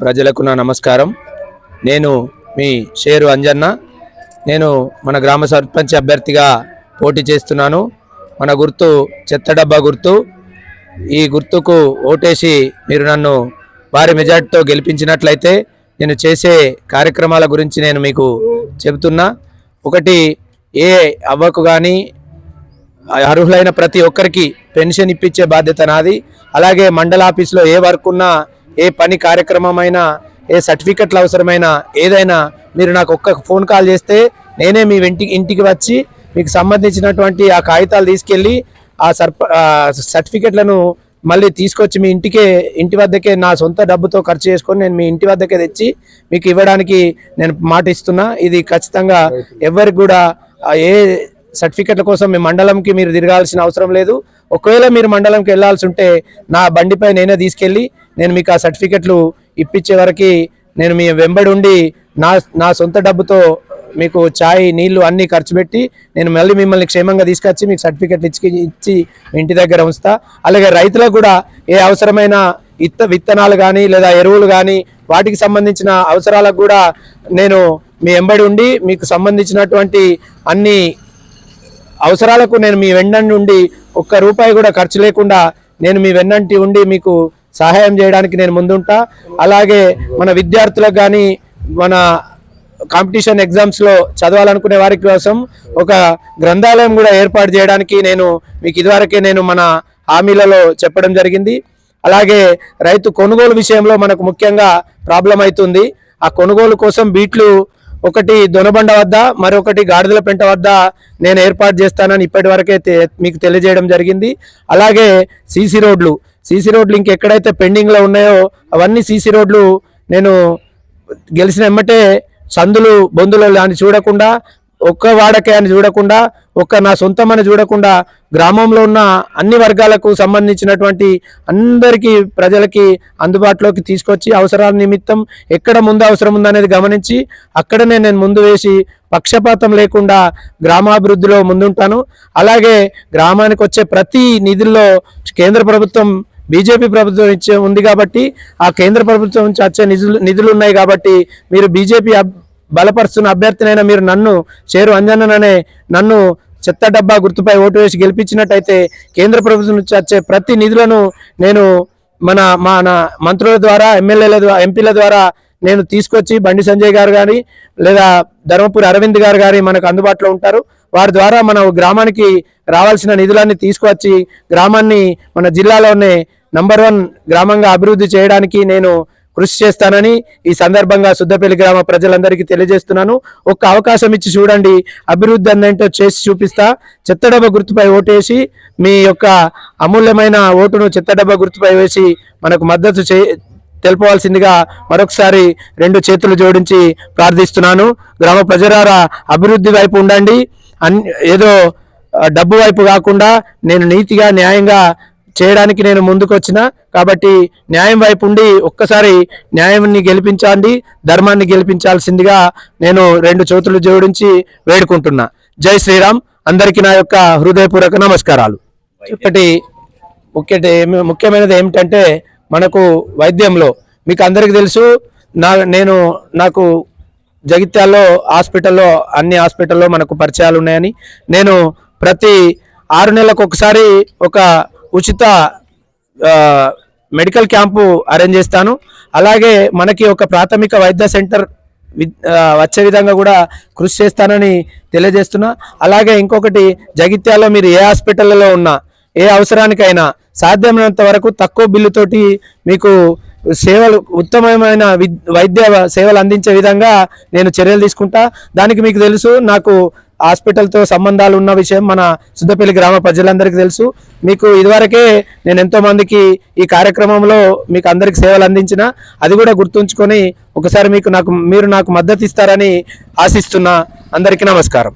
ప్రజలకు నా నమస్కారం. నేను మీ షేరు అంజన్న. నేను మన గ్రామ సర్పంచ్ అభ్యర్థిగా పోటీ చేస్తున్నాను. మన గుర్తు చెత్త డబ్బా గుర్తు. ఈ గుర్తుకు ఓటేసి మీరు నన్ను భారీ మెజార్టీతో గెలిపించినట్లయితే నేను చేసే కార్యక్రమాల గురించి నేను మీకు చెబుతున్నా. ఒకటి ఏ అవ్వకు కానీ అర్హులైన ప్రతి ఒక్కరికి పెన్షన్ ఇప్పించే బాధ్యత నాది. అలాగే మండల ఆఫీస్లో ఏ వర్క్ ఉన్నా ఏ పని కార్యక్రమం అయినా ఏ సర్టిఫికెట్లు అవసరమైనా ఏదైనా మీరు నాకు ఒక్క ఫోన్ కాల్ చేస్తే నేనే మీ వెంటి ఇంటికి వచ్చి మీకు సంబంధించినటువంటి ఆ కాగితాలు తీసుకెళ్ళి ఆ సర్ప సర్టిఫికెట్లను మళ్ళీ తీసుకొచ్చి మీ ఇంటికే ఇంటి వద్దకే నా సొంత డబ్బుతో ఖర్చు చేసుకొని నేను మీ ఇంటి వద్దకే తెచ్చి మీకు ఇవ్వడానికి నేను మాట ఇస్తున్నా. ఇది ఖచ్చితంగా ఎవరికి కూడా ఏ సర్టిఫికెట్ల కోసం మీ మండలంకి మీరు తిరగాల్సిన అవసరం లేదు. ఒకవేళ మీరు మండలంకి వెళ్ళాల్సి ఉంటే నా బండిపై నేనే తీసుకెళ్ళి నేను మీకు ఆ సర్టిఫికెట్లు ఇప్పించే వరకు నేను మీ వెంబడి ఉండి నా నా సొంత డబ్బుతో మీకు ఛాయ్ నీళ్ళు అన్నీ ఖర్చు పెట్టి నేను మళ్ళీ మిమ్మల్ని క్షేమంగా తీసుకొచ్చి మీకు సర్టిఫికెట్లు ఇచ్చి ఇచ్చి ఇంటి దగ్గర ఉంచుతా. అలాగే రైతులకు కూడా ఏ అవసరమైన ఇత్త విత్తనాలు కానీ లేదా ఎరువులు కానీ వాటికి సంబంధించిన అవసరాలకు కూడా నేను మీ వెంబడి ఉండి మీకు సంబంధించినటువంటి అన్ని అవసరాలకు నేను మీ వెన్నండి ఉండి ఒక్క రూపాయి కూడా ఖర్చు లేకుండా నేను మీ వెన్నంటి ఉండి మీకు సహాయం చేయడానికి నేను ముందుంటా. అలాగే మన విద్యార్థులకు కానీ మన కాంపిటీషన్ ఎగ్జామ్స్లో చదవాలనుకునే వారి కోసం ఒక గ్రంథాలయం కూడా ఏర్పాటు చేయడానికి నేను మీకు ఇదివరకే నేను మన హామీలలో చెప్పడం జరిగింది. అలాగే రైతు కొనుగోలు విషయంలో మనకు ముఖ్యంగా ప్రాబ్లం అవుతుంది ఆ కొనుగోలు కోసం బీట్లు ఒకటి దొనబండ వద్ద మరొకటి గాడిదల పెంట వద్ద నేను ఏర్పాటు చేస్తానని ఇప్పటి వరకే తె- మీకు తెలియజేయడం జరిగింది. అలాగే సీసీ రోడ్లు సీసీ రోడ్లు ఇంకెక్కడైతే పెండింగ్లో ఉన్నాయో అవన్నీ సీసీ రోడ్లు నేను గెలిచిన ఎమ్మటే సందులు బొందులు అని చూడకుండా ఒక్క వాడకే అని చూడకుండా ఒక్క నా సొంతమని చూడకుండా గ్రామంలో ఉన్న అన్ని వర్గాలకు సంబంధించినటువంటి అందరికీ ప్రజలకి అందుబాటులోకి తీసుకొచ్చి అవసరాల నిమిత్తం ఎక్కడ ముందు అవసరం ఉందనేది గమనించి అక్కడనే నేను ముందు వేసి పక్షపాతం లేకుండా గ్రామాభివృద్ధిలో ముందుంటాను. అలాగే గ్రామానికి వచ్చే ప్రతి నిధుల్లో కేంద్ర ప్రభుత్వం బీజేపీ ప్రభుత్వం ఇచ్చే ఉంది కాబట్టి ఆ కేంద్ర ప్రభుత్వం నుంచి వచ్చే నిధులు నిధులు ఉన్నాయి కాబట్టి మీరు బీజేపీ అబ్- బలపరుస్తున్న అభ్యర్థినైనా మీరు నన్ను చేరు అంజననే నన్ను చెత్త డబ్బా గుర్తుపై ఓటు వేసి గెలిపించినట్టయితే కేంద్ర ప్రభుత్వం నుంచి వచ్చే ప్రతి నిధులను నేను మన మన మంత్రుల ద్వారా ఎమ్మెల్యేల ద్వారా ఎంపీల ద్వారా నేను తీసుకొచ్చి బండి సంజయ్ గారు కానీ లేదా ధర్మపురి అరవింద్ గారు గారి మనకు అందుబాటులో ఉంటారు. వారి ద్వారా మన గ్రామానికి రావాల్సిన నిధులన్నీ తీసుకువచ్చి గ్రామాన్ని మన జిల్లాలోనే నంబర్ వన్ గ్రామంగా అభివృద్ధి చేయడానికి నేను కృషి చేస్తానని ఈ సందర్భంగా సుద్దపల్లి గ్రామ ప్రజలందరికీ తెలియజేస్తున్నాను. ఒక్క అవకాశం ఇచ్చి చూడండి. అభివృద్ధి అందేంటో చేసి చూపిస్తా. చెత్తడబ్బ గుర్తుపై ఓటేసి మీ యొక్క అమూల్యమైన ఓటును చెత్తడబ్బ గుర్తుపై వేసి మనకు మద్దతు చే తెలుపవలసిందిగా మరొకసారి రెండు చేతులు జోడించి ప్రార్థిస్తున్నాను. గ్రామ ప్రజలారా అభివృద్ధి వైపు ఉండండి. అన్ ఏదో డబ్బు వైపు కాకుండా నేను నీతిగా న్యాయంగా చేయడానికి నేను ముందుకు వచ్చిన కాబట్టి న్యాయం వైపు ఉండి ఒక్కసారి న్యాయాన్ని గెలిపించండి ధర్మాన్ని గెలిపించాల్సిందిగా నేను రెండు చేతులు జోడించి వేడుకుంటున్నా. జై శ్రీరామ్. అందరికీ నా యొక్క హృదయపూర్వక నమస్కారాలు. ఒకటి ముఖ్యటి ఏమి- ముఖ్యమైనది ఏమిటంటే మనకు వైద్యంలో మీకు అందరికీ తెలుసు నా నేను నాకు జగిత్యాల్లో హాస్పిటల్లో అన్ని హాస్పిటల్లో మనకు పరిచయాలు ఉన్నాయని. నేను ప్రతి ఆరు నెలలకు ఒకసారి ఒక ఉచిత మెడికల్ క్యాంపు అరేంజ్ చేస్తాను. అలాగే మనకి ఒక ప్రాథమిక వైద్య సెంటర్ వచ్చే విధంగా కూడా కృషి చేస్తానని తెలియజేస్తున్నా. అలాగే ఇంకొకటి జగిత్యాలో మీరు ఏ హాస్పిటల్లో ఉన్నా ఏ అవసరానికైనా సాధ్యమైనంత వరకు తక్కువ బిల్లుతోటి మీకు సేవలు ఉత్తమమైన వైద్య సేవలు అందించే విధంగా నేను చర్యలు తీసుకుంటా. దానికి మీకు తెలుసు నాకు హాస్పిటల్తో సంబంధాలు ఉన్న విషయం మన సుద్దపల్లి గ్రామ ప్రజలందరికీ తెలుసు. మీకు ఇదివరకే నేను ఎంతో మందికి ఈ కార్యక్రమంలో మీకు అందరికి సేవలు అందించిన అది కూడా గుర్తుంచుకొని ఒకసారి మీకు నాకు మీరు నాకు మద్దతు ఇస్తారని ఆశిస్తున్నా అందరికీ నమస్కారం.